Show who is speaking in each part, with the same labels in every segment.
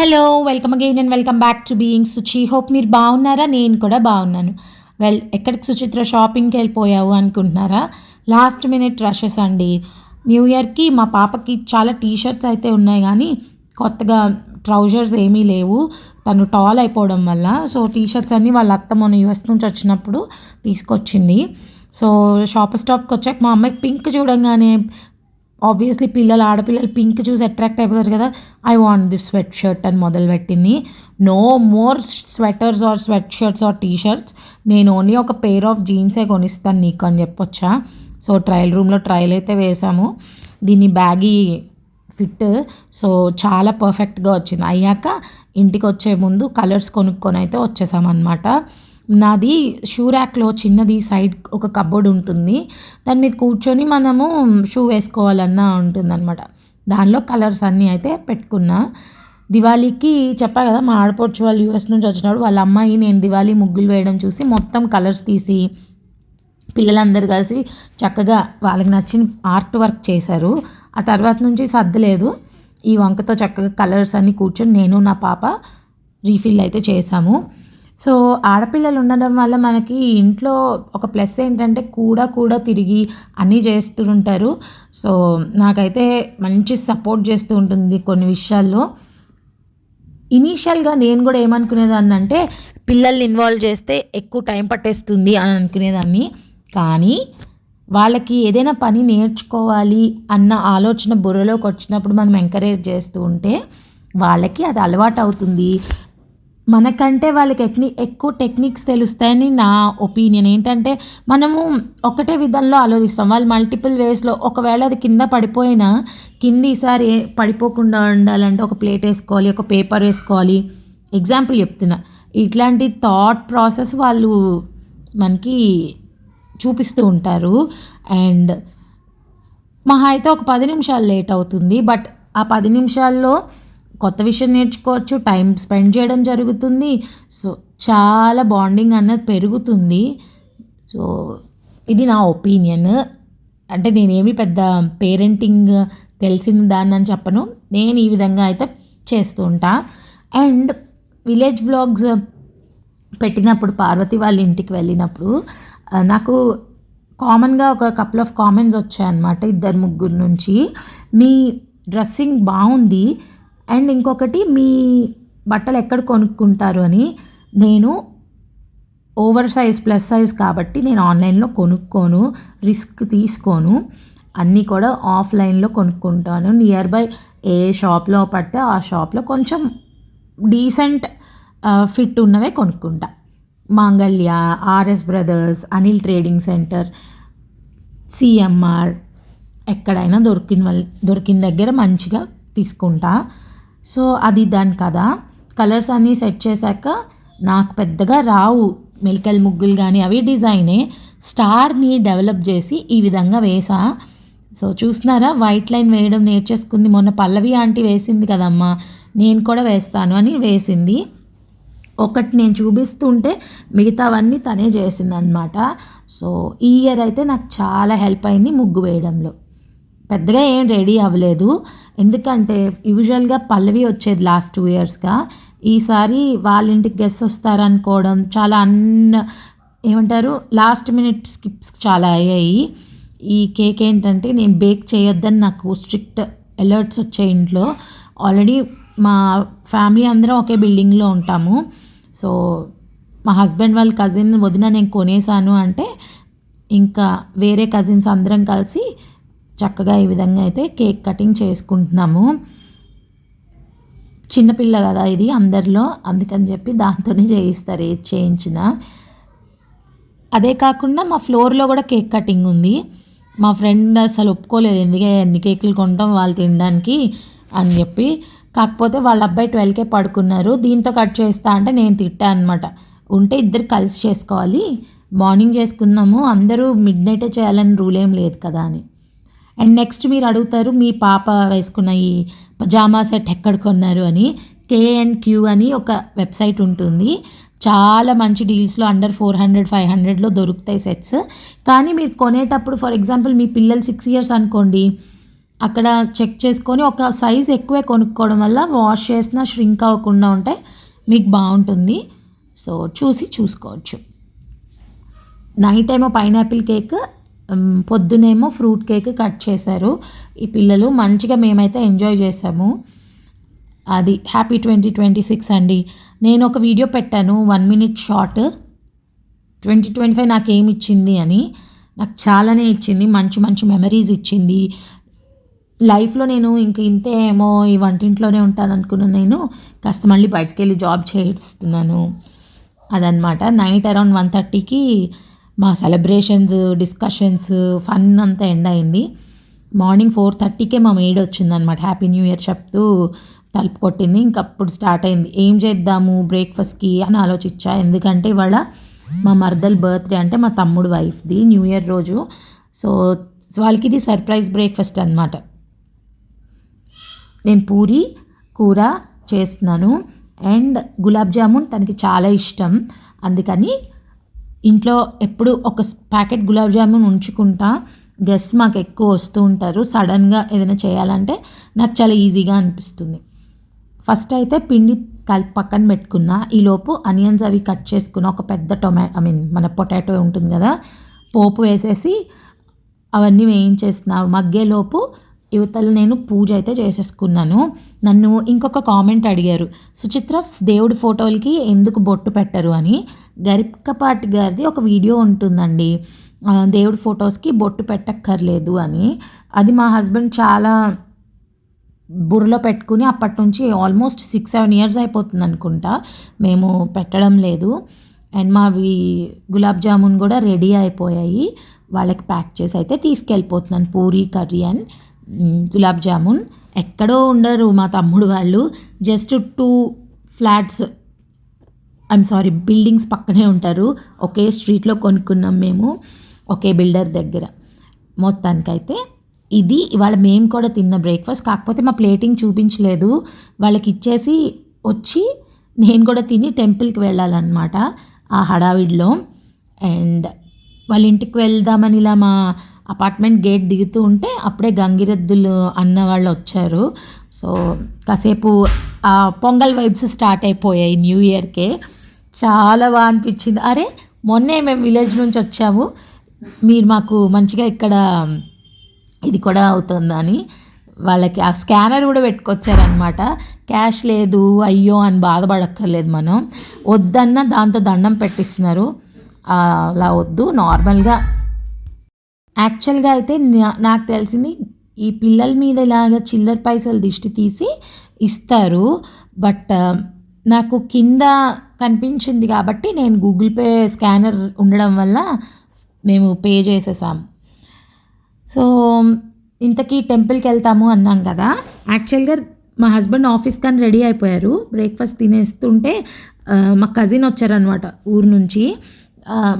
Speaker 1: Hello welcome again and welcome back to being Suchi hope మీరు బాగున్నారా? నేను కూడా బాగున్నాను. వెల్ ఎక్కడికి సుచిత్ర షాపింగ్కి వెళ్ళిపోయావు అనుకుంటున్నారా? లాస్ట్ మినిట్ రషెస్ అండి. న్యూ ఇయర్కి మా పాపకి చాలా టీ షర్ట్స్ అయితే ఉన్నాయి కానీ కొత్తగా ట్రౌజర్స్ ఏమీ లేవు. తను టాల్ అయిపోవడం వల్ల. సో టీ షర్ట్స్ అన్నీ వాళ్ళ అత్త మొన్న యూఎస్ నుంచి వచ్చినప్పుడు తీసుకొచ్చింది. సో షాప్ స్టాప్కి వచ్చాక మా అమ్మాయికి పింక్ చూడంగానే ఆబ్వియస్లీ పిల్లలు ఆడపిల్లలు పింక్ చూసి అట్రాక్ట్ అయిపోతారు కదా. I want this sweatshirt అని మొదలుపెట్టింది no more sweaters or sweatshirts or T shirts నేను ఓన్లీ ఒక పేర్ ఆఫ్ జీన్సే కొనిస్తాను నీకు అని చెప్పొచ్చా. సో ట్రయల్ రూమ్లో ట్రయల్ అయితే వేసాము. దీన్ని బ్యాగీ ఫిట్. సో చాలా పర్ఫెక్ట్గా వచ్చింది. అయ్యాక ఇంటికి వచ్చే ముందు కలర్స్ కొనుక్కొని అయితే వచ్చేసామన్నమాట. నాది షూ ర్యాక్లో చిన్నది సైడ్ ఒక కబోర్డ్ ఉంటుంది. దాని మీద కూర్చొని మనము షూ వేసుకోవాలన్నా ఉంటుందన్నమాట. దానిలో కలర్స్ అన్నీ అయితే పెట్టుకున్నా. దివాళీకి చెప్పా కదా మా ఆడపడుచు వాళ్ళు యూఎస్ నుంచి వచ్చినప్పుడు వాళ్ళ అమ్మాయి నేను దివాళీ ముగ్గులు వేయడం చూసి మొత్తం కలర్స్ తీసి పిల్లలందరూ కలిసి చక్కగా వాళ్ళకి నచ్చిన ఆర్ట్ వర్క్ చేశారు. ఆ తర్వాత నుంచి సర్దలేదు ఈ వంకతో చక్కగా కలర్స్ అన్నీ కూర్చొని నేను నా పాప రీఫిల్ అయితే చేశాము. సో ఆడపిల్లలు ఉండడం వల్ల మనకి ఇంట్లో ఒక ప్లస్ ఏంటంటే కూడా కూడా తిరిగి అన్నీ చేస్తూ ఉంటారు. సో నాకైతే మంచి సపోర్ట్ చేస్తూ ఉంటుంది కొన్ని విషయాల్లో. ఇనీషియల్గా నేను కూడా ఏమనుకునేదాన్ని అంటే పిల్లల్ని ఇన్వాల్వ్ చేస్తే ఎక్కువ టైం పట్టేస్తుంది అని అనుకునేదాన్ని. కానీ వాళ్ళకి ఏదైనా పని నేర్చుకోవాలి అన్న ఆలోచన బుర్రలోకి వచ్చినప్పుడు మనం ఎంకరేజ్ చేస్తూ ఉంటే వాళ్ళకి అది అలవాటు అవుతుంది. మనకంటే వాళ్ళకి ఎక్ని ఎక్కువ టెక్నిక్స్ తెలుస్తాయని నా ఒపీనియన్ ఏంటంటే మనము ఒకటే విధంలో ఆలోచిస్తాం. వాళ్ళు మల్టిపుల్ వేస్లో ఒకవేళ అది కింద పడిపోయినా కింద ఈసారి పడిపోకుండా ఉండాలంటే ఒక ప్లేట్ వేసుకోవాలి ఒక పేపర్ వేసుకోవాలి. ఎగ్జాంపుల్ చెప్తున్నా. ఇట్లాంటి థాట్ ప్రాసెస్ వాళ్ళు మనకి చూపిస్తూ ఉంటారు. అండ్ మహా అయితే ఒక పది నిమిషాలు లేట్ అవుతుంది. బట్ ఆ పది నిమిషాల్లో కొత్త విషయం నేర్చుకోవచ్చు. టైం స్పెండ్ చేయడం జరుగుతుంది. సో చాలా బాండింగ్ అన్నది పెరుగుతుంది. సో ఇది నా ఒపీనియన్. అంటే నేనేమి పెద్ద పేరెంటింగ్ తెలిసిన దాన్ని అని చెప్పను. నేను ఈ విధంగా అయితే చేస్తూ ఉంటా. అండ్ విలేజ్ వ్లాగ్స్ పెట్టినప్పుడు పార్వతి వాళ్ళ ఇంటికి వెళ్ళినప్పుడు నాకు కామన్గా ఒక కపుల్ ఆఫ్ కామెంట్స్ వచ్చాయన్నమాట ఇద్దరు ముగ్గురు నుంచి. మీ డ్రెస్సింగ్ బాగుంది అండ్ ఇంకొకటి మీ బట్టలు ఎక్కడ కొనుక్కుంటారు అని నేను ఓవర్ సైజ్ ప్లస్ సైజ్ కాబట్టి నేను ఆన్లైన్లో కొనుక్కోను రిస్క్ తీసుకోను. అన్నీ కూడా ఆఫ్లైన్లో కొనుక్కుంటాను. నియర్ బై ఏ షాప్లో పడితే ఆ షాప్లో కొంచెం డీసెంట్ ఫిట్ ఉన్నవే కొనుక్కుంటా. Mangalya RS brothers Anil trading centre CMR ఎక్కడైనా దొరికిన దొరికిన దగ్గర మంచిగా తీసుకుంటా. సో అది దాని కదా కలర్స్ అన్నీ సెట్ చేశాక నాకు పెద్దగా రావు మెలికల్ ముగ్గులు కానీ అవి డిజైనే. స్టార్ని డెవలప్ చేసి ఈ విధంగా వేసా. సో చూస్తున్నారా? వైట్ లైన్ వేయడం నేర్చేసుకుంది. మొన్న పల్లవి ఆంటీ వేసింది కదమ్మా. నేను కూడా వేస్తాను అని వేసింది. ఒకటి నేను చూపిస్తుంటే మిగతావన్నీ తనే చేసింది అనమాట సో ఈ ఇయర్ అయితే నాకు చాలా హెల్ప్ అయింది ముగ్గు వేయడంలో. పెద్దగా ఏం రెడీ అవ్వలేదు. ఎందుకంటే యూజువల్గా పల్లవి వచ్చేది లాస్ట్ టూ ఇయర్స్గా ఈసారి వాళ్ళ ఇంటికి గెస్ట్ వస్తారనుకోవడం చాలా అన్న ఏమంటారు? లాస్ట్ మినిట్ స్కిప్స్ చాలా అయ్యాయి. ఈ కేక్ ఏంటంటే నేను బేక్ చేయొద్దని నాకు స్ట్రిక్ట్ అలర్ట్స్ వచ్చాయి ఇంట్లో. ఆల్రెడీ మా ఫ్యామిలీ అందరం ఒకే బిల్డింగ్లో ఉంటాము. సో మా హస్బెండ్ వాళ్ళ కజిన్ వదిన నేను కొనేసాను అంటే ఇంకా వేరే కజిన్స్ అందరం కలిసి చక్కగా ఈ విధంగా అయితే కేక్ కటింగ్ చేసుకుంటున్నాము. చిన్నపిల్ల కదా ఇది అందరిలో అందుకని చెప్పి దాంతోనే చేయిస్తారు ఏది చేయించిన. అదే కాకుండా మా ఫ్లోర్లో కూడా కేక్ కటింగ్ ఉంది. మా ఫ్రెండ్ అసలు ఒప్పుకోలేదు ఎందుకే ఎన్ని కేకులు కొంటాం వాళ్ళు తినడానికి అని చెప్పి కాకపోతే వాళ్ళ అబ్బాయి ట్వెల్వ్కే పడుకున్నారు. దీంతో కట్ చేస్తా అంటే నేను తిట్టా అనమాట ఉంటే ఇద్దరు కలిసి చేసుకోవాలి. మార్నింగ్ చేసుకుందాము. అందరూ మిడ్ నైటే చేయాలని రూల్ ఏం లేదు కదా అని. అండ్ నెక్స్ట్ మీరు అడుగుతారు మీ పాప వేసుకున్న ఈ పజామా సెట్ ఎక్కడ కొన్నారు అని. కేఎన్ క్యూ అని ఒక వెబ్సైట్ ఉంటుంది. చాలా మంచి డీల్స్లో అండర్ ఫోర్ హండ్రెడ్ ఫైవ్ హండ్రెడ్లో దొరుకుతాయి సెట్స్. కానీ మీరు కొనేటప్పుడు ఫర్ ఎగ్జాంపుల్ మీ పిల్లలు సిక్స్ ఇయర్స్ అనుకోండి అక్కడ చెక్ చేసుకొని ఒక సైజ్ ఎక్కువే కొనుక్కోవడం వల్ల వాష్ చేసినా ష్రింక్ అవ్వకుండా ఉంటే మీకు బాగుంటుంది. సో చూసి చూసుకోవచ్చు. నైట్ ఏమో పైనాపిల్ కేక్ పొద్దునేమో ఫ్రూట్ కేక్ కట్ చేశారు. ఈ పిల్లలు మంచిగా మేమైతే ఎంజాయ్ చేసాము అది హ్యాపీ ట్వంటీ ట్వంటీ సిక్స్ అండి. నేను ఒక వీడియో పెట్టాను one minute short twenty twenty five నాకు ఏమి ఇచ్చింది అని. నాకు చాలానే ఇచ్చింది మంచి మంచి మెమరీస్ ఇచ్చింది. లైఫ్లో నేను ఇంక ఇంతే ఏమో ఈ వంటింట్లోనే ఉంటాను అనుకున్నాను నేను. కాస్త మళ్ళీ బయటకు వెళ్ళి జాబ్ చేస్తున్నాను. అదనమాట నైట్ అరౌండ్ వన్ థర్టీకి మా సెలబ్రేషన్స్ డిస్కషన్స్ ఫన్ అంతా ఎండ్ అయింది. మార్నింగ్ ఫోర్ థర్టీకే మా మెయిడ్ వచ్చిందనమాట హ్యాపీ న్యూ ఇయర్ చెప్తూ తలుపు కొట్టింది. ఇంకప్పుడు స్టార్ట్ అయింది. ఏం చేద్దాము బ్రేక్ఫాస్ట్కి అని ఆలోచించా. ఎందుకంటే ఇవాళ మా మర్దల్ బర్త్డే అంటే మా తమ్ముడు వైఫ్ది న్యూ ఇయర్ రోజు. సో వాళ్ళకి ఇది సర్ప్రైజ్ బ్రేక్ఫాస్ట్ అనమాట నేను పూరి కూర చేస్తున్నాను. అండ్ గులాబ్ జామున్ తనకి చాలా ఇష్టం. అందుకని ఇంట్లో ఎప్పుడు ఒక ప్యాకెట్ గులాబ్ జామున్ ఉంచుకుంటా. గెస్ట్ మాకు ఎక్కువ వస్తూ ఉంటారు. సడన్గా ఏదైనా చేయాలంటే నాకు చాలా ఈజీగా అనిపిస్తుంది. ఫస్ట్ అయితే పిండి కలిపి పక్కన పెట్టుకున్న. ఈలోపు అనియన్స్ అవి కట్ చేసుకున్న ఒక పెద్ద టొమా ఐ మీన్ మన పొటాటో ఉంటుంది కదా పోపు వేసేసి అవన్నీ వేయించేస్తున్నా. మగ్గేలోపు యువతలు నేను పూజ అయితే చేసేసుకున్నాను. నన్ను ఇంకొక కామెంట్ అడిగారు సుచిత్ర దేవుడి ఫోటోలకి ఎందుకు బొట్టు పెట్టరు? అని. గరికపాటి గారిది ఒక వీడియో ఉంటుందండి. దేవుడి ఫొటోస్కి బొట్టు పెట్టక్కర్లేదు అని. అది మా హస్బెండ్ చాలా బుర్రలో పెట్టుకుని అప్పటి నుంచి ఆల్మోస్ట్ సిక్స్ సెవెన్ ఇయర్స్ అయిపోతుంది అనుకుంటా. మేము పెట్టడం లేదు. అండ్ మావి గులాబ్ జామున్ కూడా రెడీ అయిపోయాయి. వాళ్ళకి ప్యాక్ చేసి అయితే తీసుకెళ్ళిపోతున్నాను పూరి కర్రీ అండ్ గులాబ్ జామున్. ఎక్కడో ఉండరు మా తమ్ముడు వాళ్ళు. Just two flats. I'm sorry buildings పక్కనే ఉంటారు. ఒకే స్ట్రీట్లో కొనుక్కున్నాం మేము. ఒకే బిల్డర్ దగ్గర. మొత్తానికైతే ఇది ఇవాళ మేము కూడా తిన్న బ్రేక్ఫాస్ట్. కాకపోతే మా ప్లేటింగ్ చూపించలేదు. వాళ్ళకి ఇచ్చేసి వచ్చి నేను కూడా తిని టెంపుల్కి వెళ్ళాలన్నమాట ఆ హడావిడిలో. అండ్ వాళ్ళ ఇంటికి వెళ్దామని ఇలా మా అపార్ట్మెంట్ గేట్ దిగుతూ ఉంటే అప్పుడే గంగిరెద్దులు అన్న వాళ్ళు వచ్చారు. సో కాసేపు పొంగల్ వైబ్స్ స్టార్ట్ అయిపోయాయి న్యూ ఇయర్కే. చాలా బాగా అనిపించింది. అరే మొన్నే మేము విలేజ్ నుంచి వచ్చాము. మీరు మాకు మంచిగా ఇక్కడ ఇది కూడా అవుతుందని వాళ్ళకి ఆ స్కానర్ కూడా పెట్టుకొచ్చారనమాట క్యాష్ లేదు అయ్యో అని బాధపడక్కర్లేదు మనం. వద్దన్న దాంతో దండం పెట్టిస్తున్నారు. అలా వద్దు నార్మల్గా యాక్చువల్గా అయితే నా- నాకు తెలిసింది ఈ పిల్లల మీద ఇలాగ చిల్లర పైసలు దిష్టి తీసి ఇస్తారు. బట్ uh, నాకు కింద కనిపించింది కాబట్టి నేను గూగుల్ పే స్కానర్ ఉండడం వల్ల మేము పే చేసేసాం. సో ఇంతకీ టెంపుల్కి వెళ్తాము అన్నాం కదా. యాక్చువల్గా మా హస్బెండ్ ఆఫీస్ కానీ రెడీ అయిపోయారు. బ్రేక్ఫాస్ట్ తినేస్తుంటే uh, మా కజిన్ వచ్చారనమాట ఊరు నుంచి.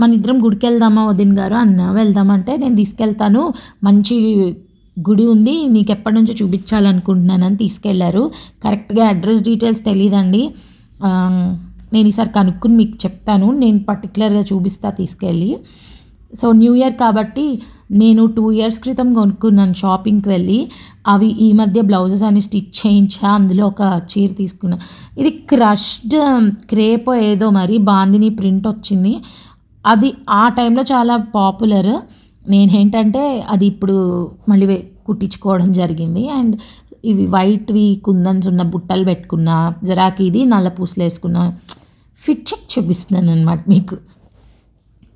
Speaker 1: మన ఇద్దరం గుడికి వెళ్దామా వదిన గారు అన్న. వెళ్దామంటే నేను తీసుకెళ్తాను. మంచి గుడి ఉంది నీకు ఎప్పటి నుంచో చూపించాలనుకుంటున్నానని తీసుకెళ్ళారు. కరెక్ట్గా అడ్రస్ డీటెయిల్స్ తెలియదండి నేను ఈసారి కనుక్కుని మీకు చెప్తాను. నేను పర్టికులర్గా చూపిస్తా తీసుకెళ్ళి. సో న్యూ ఇయర్ కాబట్టి నేను టూ ఇయర్స్ క్రితం కొనుక్కున్నాను షాపింగ్కి వెళ్ళి. అవి ఈ మధ్య బ్లౌజెస్ అని స్టిచ్ చేయించా అందులో ఒక చీర తీసుకున్నా. ఇది క్రష్డ్ క్రేప్ ఏదో మరి బాందిని ప్రింట్ వచ్చింది. అది ఆ టైంలో చాలా పాపులర్. నేనేంటంటే అది ఇప్పుడు మళ్ళీ కుట్టించుకోవడం జరిగింది. అండ్ ఇవి వైట్వి కుందన్స్ ఉన్న బుట్టలు పెట్టుకున్నా జరాకి ఇది నల్ల పూసలు వేసుకున్నా ఫిట్ చెక్ చూపిస్తున్నాను అనమాట మీకు.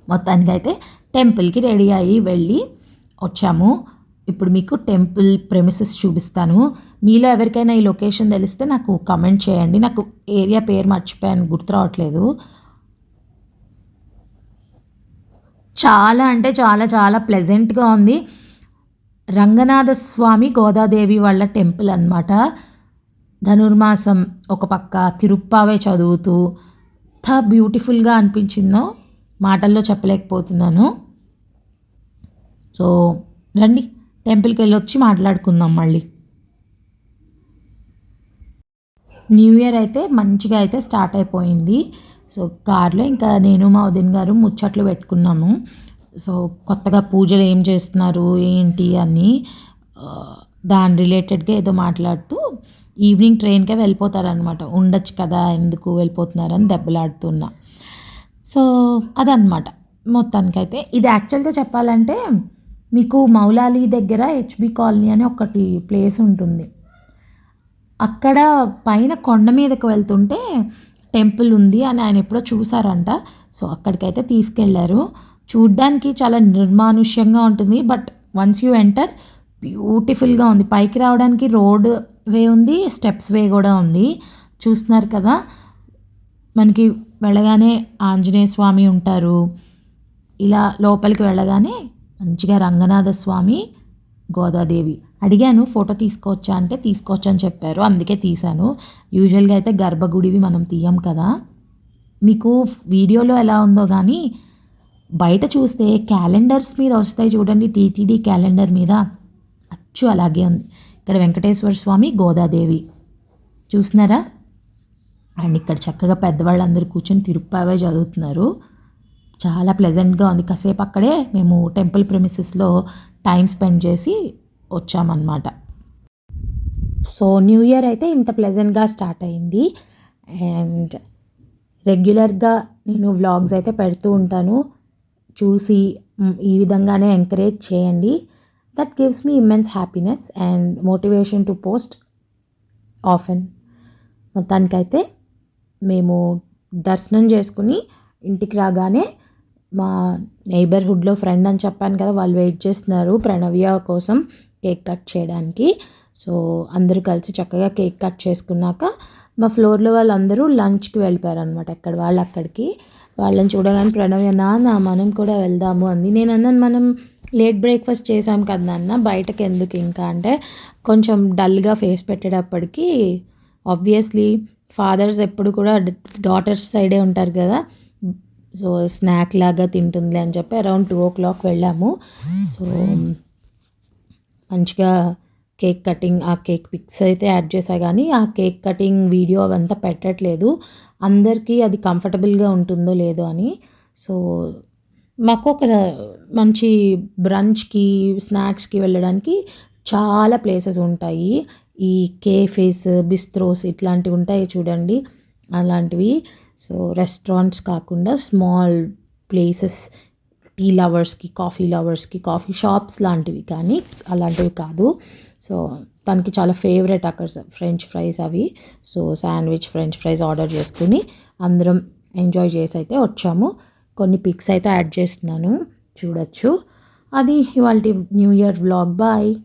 Speaker 1: మొత్తానికి అయితే టెంపుల్కి రెడీ అయ్యి వెళ్ళి వచ్చాము. ఇప్పుడు మీకు టెంపుల్ ప్రెమిసెస్ చూపిస్తాను. మీలో ఎవరికైనా ఈ లొకేషన్ తెలిస్తే నాకు కమెంట్ చేయండి. నాకు ఏరియా పేరు మర్చిపోయాను గుర్తు రావట్లేదు. చాలా అంటే చాలా చాలా ప్లెజెంట్గా ఉంది. రంగనాథ స్వామి గోదాదేవి వాళ్ళ టెంపుల్ అన్నమాట. ధనుర్మాసం ఒక పక్క తిరుప్పావే చదువుతూ ఎంత బ్యూటిఫుల్గా అనిపించిందో మాటల్లో చెప్పలేకపోతున్నాను. సో రండి టెంపుల్కి వెళ్ళి వచ్చి మాట్లాడుకుందాం మళ్ళీ. న్యూ ఇయర్ అయితే మంచిగా అయితే స్టార్ట్ అయిపోయింది. సో కార్లో ఇంకా నేను మా వదిన గారు ముచ్చట్లు పెట్టుకున్నాము. సో కొత్తగా పూజలు ఏం చేస్తున్నారు ఏంటి అని దాని రిలేటెడ్గా ఏదో మాట్లాడుతూ ఈవినింగ్ ట్రైన్కే వెళ్ళిపోతారనమాట ఉండొచ్చు కదా ఎందుకు వెళ్ళిపోతున్నారని దెబ్బలాడుతున్నా. సో అదనమాట మొత్తానికైతే ఇది యాక్చువల్గా చెప్పాలంటే మీకు మౌలాలి దగ్గర హెచ్బి కాలనీ అని ఒకటి ప్లేస్ ఉంటుంది. అక్కడ పైన కొండ మీదకి వెళ్తుంటే టెంపుల్ ఉంది అని ఆయన ఎప్పుడో చూసారంట. సో అక్కడికైతే తీసుకెళ్ళారు. చూడ్డానికి చాలా నిర్మానుష్యంగా ఉంటుంది. బట్ వన్స్ యూ ఎంటర్ బ్యూటిఫుల్గా ఉంది. పైకి రావడానికి రోడ్ వే ఉంది స్టెప్స్ వే కూడా ఉంది. చూస్తున్నారు కదా మనకి వెళ్ళగానే ఆంజనేయ స్వామి ఉంటారు. ఇలా లోపలికి వెళ్ళగానే మంచిగా రంగనాథ స్వామి గోదాదేవి. అడిగాను ఫోటో తీసుకోవచ్చా? అంటే తీసుకోవచ్చు అని చెప్పారు. అందుకే తీశాను. యూజువల్గా అయితే గర్భగుడివి మనం తీయం కదా. మీకు వీడియోలో ఎలా ఉందో కానీ బయట చూస్తే క్యాలెండర్స్ మీద వస్తాయి చూడండి. టీటీడీ క్యాలెండర్ మీద అచ్చు అలాగే ఉంది. ఇక్కడ వెంకటేశ్వర స్వామి గోదాదేవి. చూస్తున్నారా అండ్ ఇక్కడ చక్కగా పెద్దవాళ్ళందరూ కూర్చొని తిరుప్పావే చదువుతున్నారు. చాలా ప్లెజెంట్గా ఉంది. కాసేపు అక్కడే మేము టెంపుల్ ప్రెమిసెస్లో టైం స్పెండ్ చేసి వచ్చామన్నమాట. సో న్యూ ఇయర్ అయితే ఇంత ప్లెజెంట్గా స్టార్ట్ అయింది. అండ్ రెగ్యులర్గా నేను వ్లాగ్స్ అయితే పెడుతూ ఉంటాను. చూసి ఈ విధంగానే ఎంకరేజ్ చేయండి. That gives me immense happiness and motivation to post often మొత్తానికైతే మేము దర్శనం చేసుకుని ఇంటికి రాగానే మా నైబర్హుడ్లో ఫ్రెండ్ అని చెప్పాను కదా వాళ్ళు వెయిట్ చేస్తున్నారు ప్రణవ్య కోసం. కేక్ కట్ చేయడానికి. సో అందరూ కలిసి చక్కగా కేక్ కట్ చేసుకున్నాక మా ఫ్లోర్లో వాళ్ళందరూ లంచ్కి వెళ్ళిపోయారు అనమాట ఎక్కడ వాళ్ళు అక్కడికి. వాళ్ళని చూడగానే ప్రణవ్య నాన్న మనం కూడా వెళ్దాము అంది. నేను అన్నాను మనం లేట్ బ్రేక్ఫాస్ట్ చేసాం కదా నాన్న బయటకు ఎందుకు ఇంకా? అంటే కొంచెం డల్గా ఫేస్ పెట్టేటప్పటికి ఆబ్వియస్లీ ఫాదర్స్ ఎప్పుడు కూడా డాటర్స్ సైడే ఉంటారు కదా. సో స్నాక్ లాగా తింటుంది అని చెప్పి అరౌండ్ టూ ఓ క్లాక్ వెళ్ళాము. సో మంచిగా కేక్ కటింగ్ ఆ కేక్ పిక్స్ అయితే యాడ్ చేసా కానీ ఆ కేక్ కటింగ్ వీడియో అవంతా పెట్టట్లేదు. అందరికీ అది కంఫర్టబుల్గా ఉంటుందో లేదో అని. సో మాకు ఒక మంచి బ్రంచ్కి స్నాక్స్కి వెళ్ళడానికి చాలా ప్లేసెస్ ఉంటాయి. ఈ కేఫేస్ బిస్త్రోస్ ఇట్లాంటివి ఉంటాయి చూడండి. అలాంటివి. సో రెస్టారెంట్స్ కాకుండా స్మాల్ ప్లేసెస్ టీ లవర్స్కి కాఫీ లవర్స్కి కాఫీ షాప్స్ లాంటివి కానీ అలాంటివి కాదు. సో తనకి చాలా ఫేవరెట్ అక్కడ ఫ్రెంచ్ ఫ్రైస్ అవి. So sandwich French fries order చేసుకుని అందరం ఎంజాయ్ చేసి అయితే వచ్చాము. కొన్ని పిక్స్ అయితే యాడ్ చేస్తున్నాను. చూడొచ్చు. అది ఇవాళ న్యూ ఇయర్ వ్లాగ్ బాయ్